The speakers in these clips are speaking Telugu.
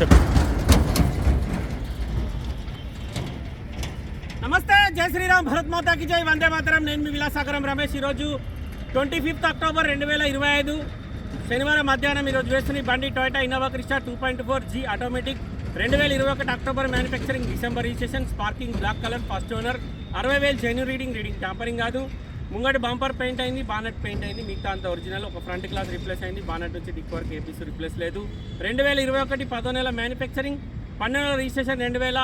చెప్పు. నమస్తే జై శ్రీరామ్ భరత్ మాతాకి జై వందే మాతరం. నేను మీ విలాసాగరం రమేష్. ఈరోజు ట్వంటీ ఫిఫ్త్ అక్టోబర్ రెండు వేల ఇరవై ఐదు శనివారం మధ్యాహ్నం ఈరోజు వేస్తున్న బండి Toyota Innova Crysta two point four G automatic రెండు వేల ఇరవై ఒకటి October manufacturing December registration sparking black colour first owner అరవై వేలు జెన్యూ రీడింగ్ రీడింగ్ టాంపరింగ్ కాదు. ముంగటి బంపర్ పెయింట్ అయింది బానెట్ పెయింట్ అయింది మిగతా అంత ఒరిజినల్. ఒక ఫ్రంట్ క్లాస్ రిప్లేస్ అయింది బానెట్ నుంచి డిక్ వరకు ఏపీస్ రిప్లేస్ లేదు. రెండు వేల ఇరవై ఒకటి పదో నెల మ్యానుఫ్యాక్చరింగ్ పన్నెండు రిజిస్ట్రేషన్ రెండు వేల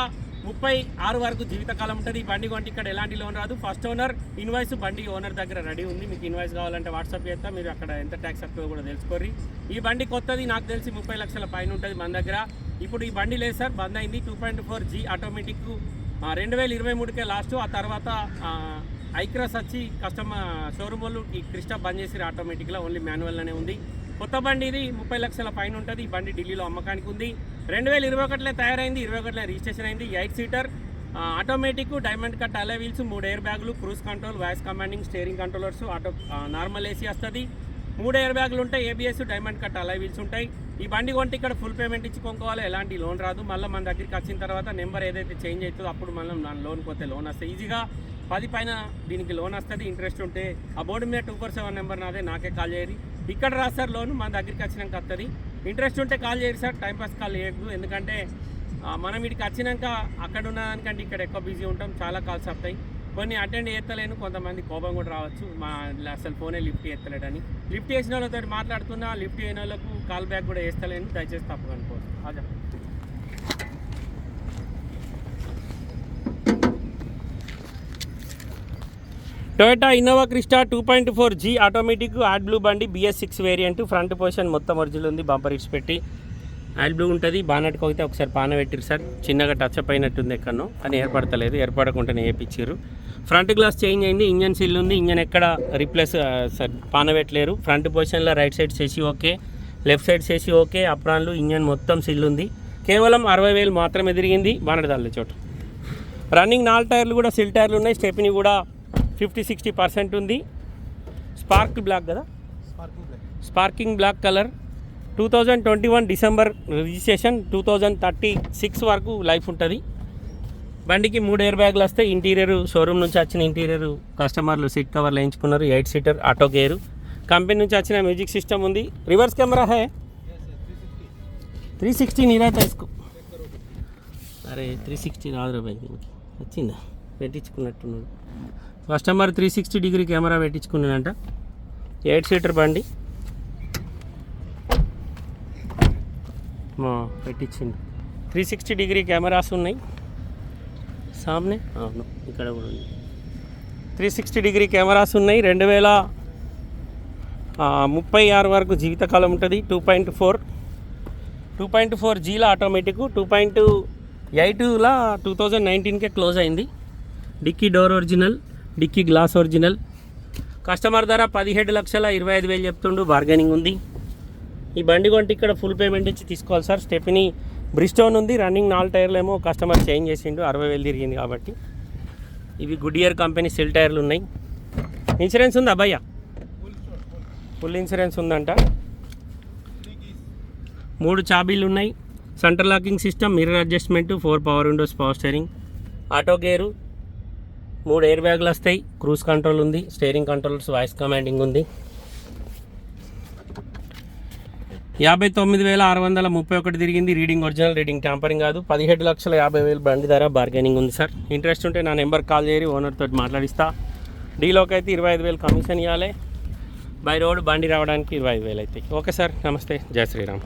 ముప్పై ఆరు వరకు జీవితకాలం ఉంటుంది. ఈ బండి కొంటే ఇక్కడ ఎలాంటి లోన్ రాదు. ఫస్ట్ ఓనర్ ఇన్వాయిస్ బండి ఓనర్ దగ్గర రెడీ ఉంది. మీకు ఇన్వాయిస్ కావాలంటే వాట్సాప్ చేస్తా. మీరు అక్కడ ఎంత ట్యాక్స్ వస్తుందో కూడా తెలుసుకోర్రి. ఈ బండి కొత్తది నాకు తెలిసి ముప్పై లక్షల పైన ఉంటుంది మన దగ్గర. ఇప్పుడు ఈ బండి లేదు సార్ బంద్ అయింది. Two point four G automatic. రెండు వేల ఇరవై మూడుకే లాస్ట్. ఆ తర్వాత ఐక్రాస్ వచ్చి కస్టమర్ షోరూమ్ వాళ్ళు ఈ క్రిస్టా బంద్ చేసి ఆటోమేటిక్గా ఓన్లీ మాన్యువల్లోనే ఉంది. కొత్త బండి ఇది ముప్పై లక్షల పైన ఉంటుంది. ఈ బండి ఢిల్లీలో అమ్మకానికి ఉంది. రెండు వేల ఇరవై ఒకటిలో తయారైంది ఇరవై ఒకటిలో రిజిస్ట్రేషన్ అయింది. Eight seater automatic diamond cut alloy wheels మూడు ఎయిర్ బ్యాగులు cruise control voice commanding steering controllers auto normal AC వస్తుంది. మూడు ఎయిర్ బ్యాగులు ఉంటాయి ABS diamond cut alloy wheels ఉంటాయి. ఈ బండి కొంటే ఇక్కడ ఫుల్ పేమెంట్ ఇచ్చి కొనుక్కోవాలి. ఎలాంటి లోన్ రాదు. మళ్ళీ మన దగ్గరికి వచ్చిన తర్వాత నెంబర్ ఏదైతే చేంజ్ అవుతుందో అప్పుడు మనం లోన్ పోతే లోన్ వస్తే ఈజీగా పది పైన దీనికి లోన్ వస్తుంది ఇంట్రెస్ట్ ఉంటే. ఆ బోర్డు మీద టూ ఫోర్ సెవెన్ నెంబర్ నాదే నాకే కాల్ చేయరు ఇక్కడ రాస్తారు లోన్ మన దగ్గరికి వచ్చినాక వస్తుంది. ఇంట్రెస్ట్ ఉంటే కాల్ చేయరు సార్ టైంపాస్ కాల్ చేయదు ఎందుకంటే మనం ఇక్కడికి వచ్చినాక అక్కడ ఉన్నదానికంటే ఇక్కడ ఎక్కువ బిజీ ఉంటాం చాలా కాల్స్ వస్తాయి. కొన్ని అటెండ్ చేస్తలేను కొంతమంది కోపం కూడా రావచ్చు. మా అసలు ఫోనే లిఫ్ట్ చేస్తలేడని. లిఫ్ట్ చేసిన వాళ్ళతో మాట్లాడుతున్నా లిఫ్ట్ చేయని వాళ్ళకు కాల్ బ్యాక్ కూడా వేస్తలేను దయచేసి తప్పకుండా అనుకోవచ్చు అదే Toyota Innova Crysta two point four G automatic AdBlue బండి BS six variant front position మొత్తం ఒరిజినల్ ఉంది బంపర్ ఇట్స్ పెట్టి. యాడ్ బ్లూ ఉంటుంది బానట్కి అయితే ఒకసారి పాన పెట్టిరు సార్. చిన్నగా టచ్ అప్ అయినట్టుంది ఎక్కడో కానీ ఏర్పడతలేదు ఏర్పడకుండానే వేయించారు ఫ్రంట్ గ్లాస్ చేంజ్ అయింది ఇంజన్ సిల్ ఉంది ఇంజన్ ఎక్కడ రీప్లేస్ సార్ పాన పెట్టలేరు. ఫ్రంట్ పొజిషన్లో రైట్ సైడ్ చేసి ఓకే లెఫ్ట్ సైడ్ చేసి ఓకే అప్రాన్లు ఇంజన్ మొత్తం సిల్ ఉంది. కేవలం అరవై వేలు మాత్రమే తిరిగింది బానట్ చోటు. రన్నింగ్ నాలుగు టైర్లు కూడా సిల్ టైర్లు ఉన్నాయి స్టెప్ని కూడా ఫిఫ్టీ సిక్స్టీ పర్సెంట్ ఉంది. స్పార్క్ బ్లాక్ కదా? Sparking black. Colour. Two thousand twenty one December registration two thousand thirty six వరకు లైఫ్ ఉంటుంది. బండికి మూడు ఎయిర్ బ్యాగులు వస్తాయి ఇంటీరియర్ షోరూమ్ నుంచి వచ్చిన ఇంటీరియర్ కస్టమర్లు సీట్ కవర్లు వేయించుకున్నారు. Eight seater auto gear. Company నుంచి వచ్చిన మ్యూజిక్ సిస్టమ్ ఉంది. రివర్స్ కెమెరా హే? త్రీ సిక్స్టీ నీరైతే వేసుకో అరే త్రీ సిక్స్టీ రాదు దీనికి. వచ్చిందా? పెట్టించుకున్నట్టున్నాడు. Customer three sixty degree camera పెట్టించుకున్నానంట eight seater బండి. మా పెట్టించిండు. త్రీ సిక్స్టీ డిగ్రీ కెమెరాస్ ఉన్నాయి. సామ్నే? అవును ఇక్కడ కూడా ఉంది. త్రీ సిక్స్టీ డిగ్రీ కెమెరాస్ ఉన్నాయి. రెండు వేల ముప్పై ఆరు వరకు జీవితకాలం ఉంటుంది. Two point four. Two point four జీలో automatic two point ఎయిట్లా టూ థౌజండ్ నైన్టీన్కే క్లోజ్ అయింది. Dickey door original. Dickey glass original. Customer ధర పదిహేడు లక్షల ఇరవై ఐదు వేలు చెప్తుండు బార్గెనింగ్ ఉంది. ఈ బండి కొంటే ఇక్కడ ఫుల్ పేమెంట్ ఇచ్చి తీసుకోవాలి సార్. స్టెప్ని బ్రిస్టోన్ ఉంది రన్నింగ్ నాలుగు టైర్లు ఏమో కస్టమర్ చేంజ్ చేసిండు అరవై వేలు తిరిగింది కాబట్టి. ఇవి గుడ్ ఇయర్ కంపెనీ సెల్ టైర్లు ఉన్నాయి. ఇన్సూరెన్స్ ఉందా భయ్యా? ఫుల్ ఇన్సూరెన్స్ ఉందంట. మూడు చాబీలు ఉన్నాయి. Centre locking system mirror adjustment four power windows power steering auto gear మూడు ఎయిర్ బ్యాగులు వస్తాయి. క్రూజ్ కంట్రోల్ ఉంది. స్టీరింగ్ కంట్రోల్స్ వాయిస్ కమాండింగ్ ఉంది. యాభై తొమ్మిది వేల ఆరు వందల ముప్పై ఒకటి తిరిగింది. రీడింగ్ ఒరిజినల్ రీడింగ్ ట్యాంపరింగ్ కాదు. పదిహేడు లక్షల యాభై వేలు బండి ధర బార్గెనింగ్ ఉంది సార్ ఇంట్రెస్ట్ ఉంటే నా నెంబర్ కాల్ చేయరి. ఓనర్ తోటి మాట్లాడిస్తా. డీలోకి అయితే ఇరవై ఐదు వేలు కమిషన్ ఇవ్వాలి బై రోడ్ బండి రావడానికి ఇరవై ఐదు వేలు అవుతాయి. ఓకే సార్ నమస్తే జై శ్రీరామ్